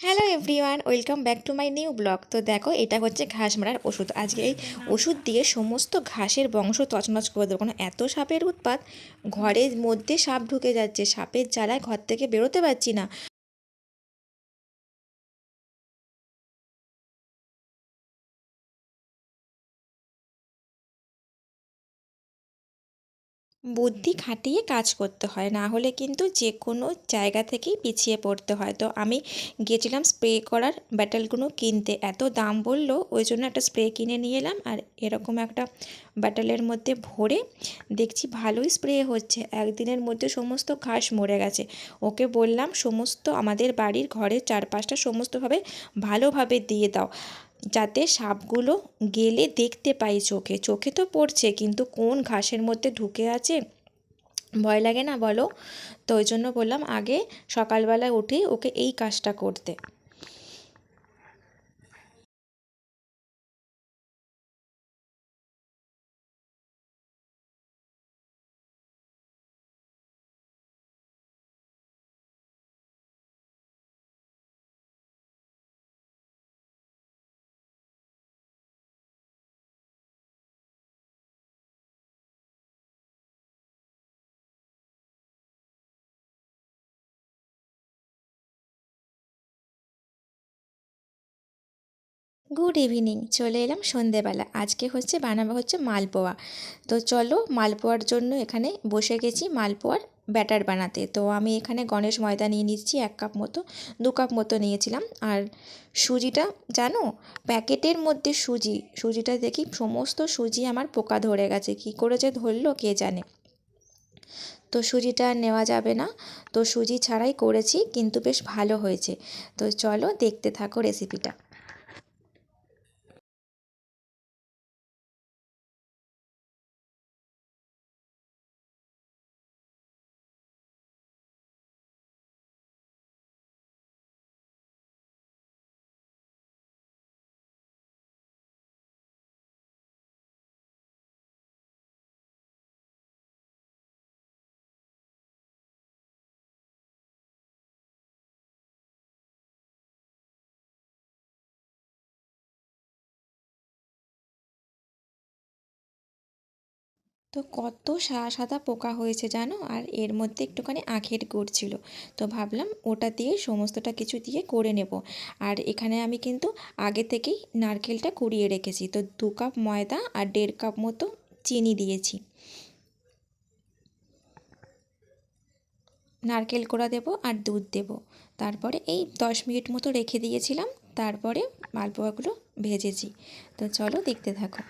Hello everyone welcome back to my new blog তো দেখো, এটা হচ্ছে ঘাস মারার ওষুধ। আজকে এই ওষুধ দিয়ে সমস্ত ঘাসের বংশ তছনছ করে দেবো। কারণ এত সাপের উৎপাত, ঘরের মধ্যে সাপ ঢুকে যাচ্ছে, সাপের জ্বালায় ঘর থেকে বেরোতে পারছি না। বুদ্ধি খাটিয়ে কাজ করতে হয়, না হলে কিন্তু যে কোনো জায়গা থেকেই পিছিয়ে পড়তে হয়। তো আমি গিয়েছিলাম স্প্রে করার ব্যাটেলগুলো কিনতে। এত দাম বলল, ওই জন্য একটা স্প্রে কিনে নিয়ে এলাম আর এরকম একটা ব্যাটেলের মধ্যে ভরে দেখছি ভালোই স্প্রে হচ্ছে। একদিনের মধ্যে সমস্ত ঘাস মরে গেছে। ওকে বললাম, সমস্ত আমাদের বাড়ির ঘরের চারপাশটা সমস্তভাবে ভালোভাবে দিয়ে দাও। যাতে সাপগুলো গেলে দেখতে পাই চোখে। চোখে তো পড়ছে, কিন্তু কোন ঘাসের মধ্যে ঢুকে আছে ভয় লাগে না বলো? তো ওই জন্য বললাম আগে সকালবেলায় উঠে ওকে এই কাজটা করতে। গুড ইভিনিং চলে এলাম সন্ধেবেলা। আজকে হচ্ছে বানাবো হচ্ছে মালপোয়া। তো চলো মালপোয়ার জন্য এখানে বসে গেছি মালপোয়ার ব্যাটার বানাতে। তো আমি এখানে গণেশ ময়দা নিয়ে নিচ্ছি এক কাপ মতো, দু কাপ মতো নিয়েছিলাম। আর সুজিটা, জানো? প্যাকেটের মধ্যে সুজি, সুজিটা দেখি সমস্ত সুজি আমার পোকা ধরে গেছে। কী করে যে ধরলো, কে জানে? তো সুজিটা নেওয়া যাবে না। তো সুজি ছাড়াই করেছি, কিন্তু বেশ ভালো হয়েছে। তো চলো দেখতে থাকো রেসিপিটা তো কত সাদা সাদা পোকা হয়েছে জানো? আর এর মধ্যে একটুখানি আখের গুড় ছিল। তো ভাবলাম ওটা দিয়ে সমস্তটা কিছু দিয়ে করে নেব। আর এখানে আমি কিন্তু আগে থেকেই নারকেলটা কুড়িয়ে রেখেছি। তো দু কাপ ময়দা আর দেড় কাপ মতো চিনি দিয়েছি। নারকেল কোড়া দেব আর দুধ দেব। তারপরে এই দশ মিনিট মতো রেখে দিয়েছিলাম। তারপরে মালপোয়াগুলো ভেজেছি। তো চলো দেখতে থাকো।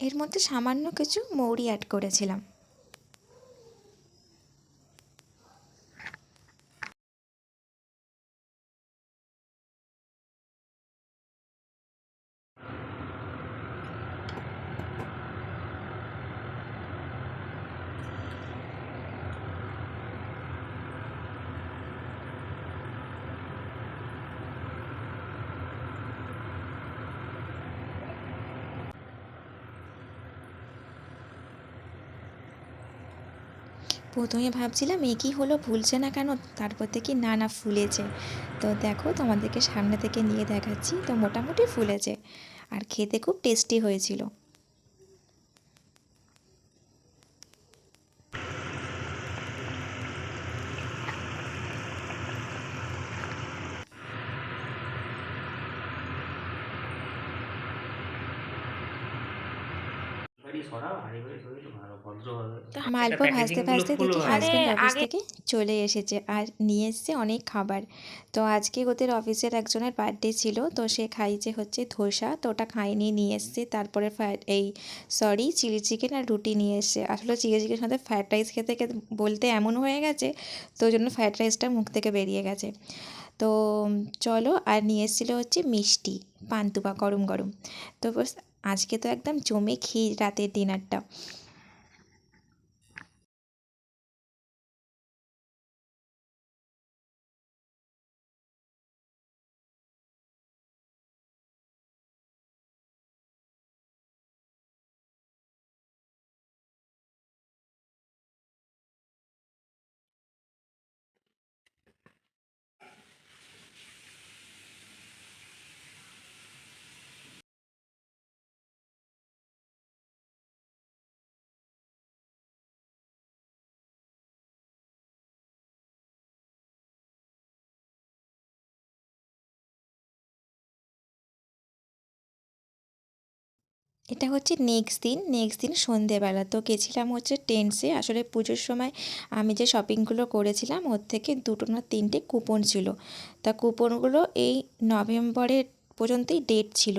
এর মধ্যে সামান্য কিছু মৌরি অ্যাড করেছিলাম। প্রথমে ভাবছিলাম, এ কী হলো? ফুলছে না কেন? তারপর দেখি না না, ফুলেছে। তো দেখো, তোমাদেরকে সামনে থেকে নিয়ে দেখাচ্ছি, তো মোটামুটি ফুলেছে। আর খেতে খুব টেস্টি হয়েছিল। বাড়ি মালপো ভাজতে ভাজতে দেখি খোলো। হাজব্যান্ড অফিস থেকে চলে এসেছে আর নিয়ে এসছে অনেক খাবার। তো আজকে ওদের অফিসের একজনের বার্থডে ছিল তো সে খাইছে হচ্ছে ধোসা তো ওটা খাইনি নিয়ে নিয়ে এসছে। তারপরে এই সরি চিলি চিকেন আর রুটি নিয়ে এসছে। আসলে চিলি চিকেনের সাথে ফ্রায়েড রাইস খেতে খেতে বলতে এমন হয়ে গেছে তো ওই জন্য ফ্রায়েড রাইসটা মুখ থেকে বেরিয়ে গেছে। তো চলো আর নিয়ে এসেছিল হচ্ছে মিষ্টি পান্তুয়া গরম গরম। তো আজকে তো একদম জমে খেয়ে রাতের ডিনারটা এটা হচ্ছে নেক্সট দিন নেক্সট দিন সন্ধেবেলা। তো গেছিলাম হচ্ছে টেন্সে আসলে পুজোর সময় আমি যে শপিংগুলো করেছিলাম, ওর থেকে দুটো না তিনটে কুপন ছিল। তা কুপনগুলো এই নভেম্বরের পর্যন্তই ডেট ছিল।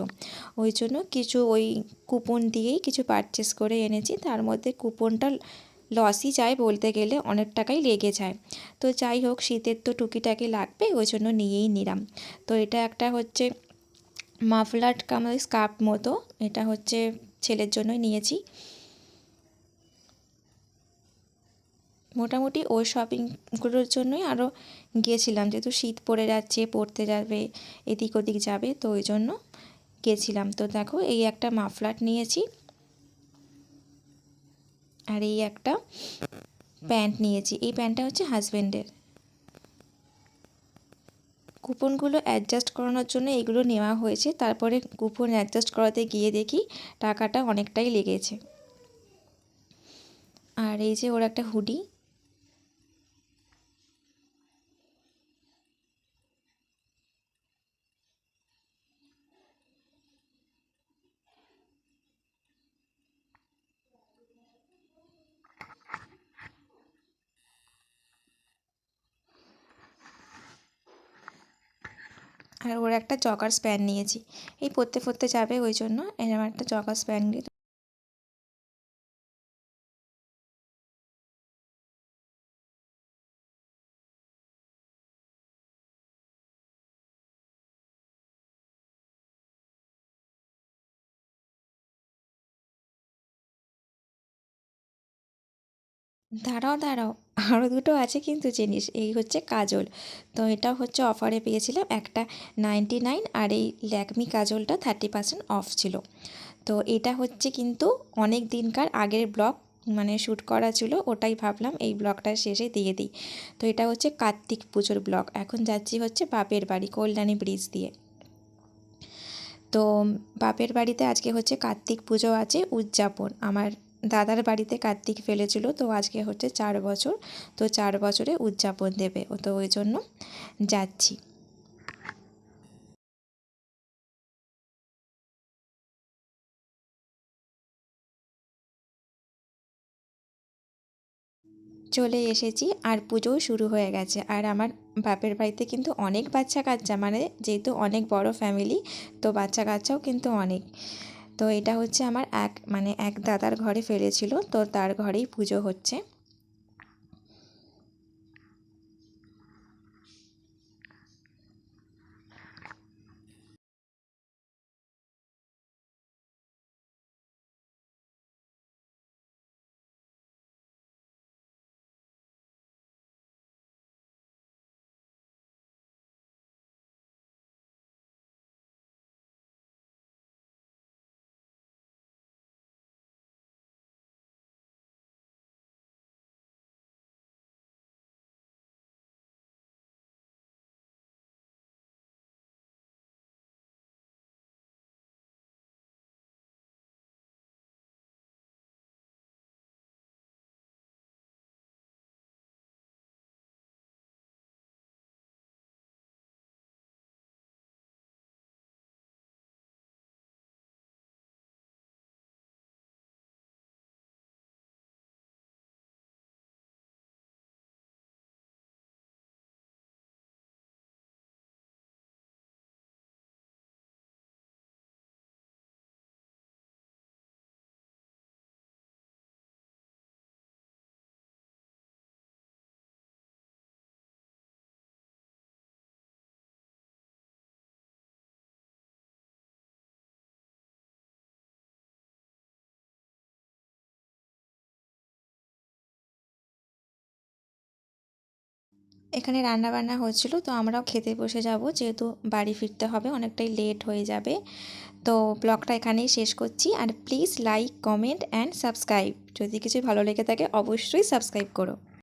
ওই জন্য কিছু ওই কুপন দিয়েই কিছু পারচেস করে এনেছি। তার মধ্যে কুপনটা লসই যায় বলতে গেলে, অনেক টাকাই লেগে যায়। তো যাই হোক, শীতের তো টুকিটাকি লাগবে, ওই জন্য নিয়েই নিলাম। তো এটা একটা হচ্ছে মাফলার কাম স্কার্ফ মতো, এটা হচ্ছে ছেলের জন্যই নিয়েছি। মোটামুটি ওই শপিংগুলোর জন্যই আরও গিয়েছিলাম, যেহেতু শীত পড়ে যাচ্ছে, পড়তে যাবে, এদিক ওদিক যাবে, তো ওই জন্য গেছিলাম তো দেখো, এই একটা মাফলার নিয়েছি। আর এই একটা প্যান্ট নিয়েছি। এই প্যান্টটা হচ্ছে হাজব্যান্ডের কুপনগুলো অ্যাডজাস্ট করানোর জন্য এগুলো নেওয়া হয়েছে। তারপরে কুপন অ্যাডজাস্ট করাতে গিয়ে দেখি টাকাটা অনেকটাই লেগেছে। আর এই যে ওর একটা হুডি আর ওর একটা চকার স্প্যান নিয়েছি। এই পরতে পরতে যাবে ওই জন্য এরকম একটা জগার্স প্যান্ট দাঁড়াও দাঁড়াও। আরও দুটো আছে কিন্তু জিনিস, এই হচ্ছে কাজল। তো এটা হচ্ছে অফারে পেয়েছিলাম একটা নাইনটি নাইন আর এই ল্যাকমি কাজলটা থার্টি পার্সেন্ট অফ ছিল। তো এটা হচ্ছে কিন্তু অনেক দিনকার আগের ব্লগ মানে শ্যুট করা ছিল, ওটাই ভাবলাম এই ব্লগটা শেষে দিয়ে দিই। তো এটা হচ্ছে কার্তিক পুজোর ব্লগ, এখন যাচ্ছি হচ্ছে বাপের বাড়ি, কল্যাণী ব্রিজ দিয়ে। তো বাপের বাড়িতে আজকে হচ্ছে কার্তিক পুজো আছে, উদযাপন, আমার দাদার বাড়িতে কার্তিক ফেলেছিল, তো আজকে হচ্ছে চার বছর, তো চার বছরে উদযাপন দেবে ও তো ওই জন্য যাচ্ছি। চলে এসেছি আর পুজোও শুরু হয়ে গেছে, আর আমার বাপের বাড়িতে কিন্তু অনেক বাচ্চা কাচ্চা মানে যেহেতু অনেক বড় ফ্যামিলি তো বাচ্চা কাচ্চাও কিন্তু অনেক। তো এটা হচ্ছে আমার এক মানে এক দাদার ঘরে ফেলেছিল, তো তার ঘরেই পুজো হচ্ছে। এখানে রান্না বান্না হচ্ছিল, তো আমরাও খেতে বসে যাব, যেহেতু বাড়ি ফিরতে হবে, অনেকটাই লেট হয়ে যাবে। তো ব্লগটা এখানেই শেষ করছি, আর please like comment and subscribe যদি কিছু ভালো লেগে থাকে, অবশ্যই সাবস্ক্রাইব করো।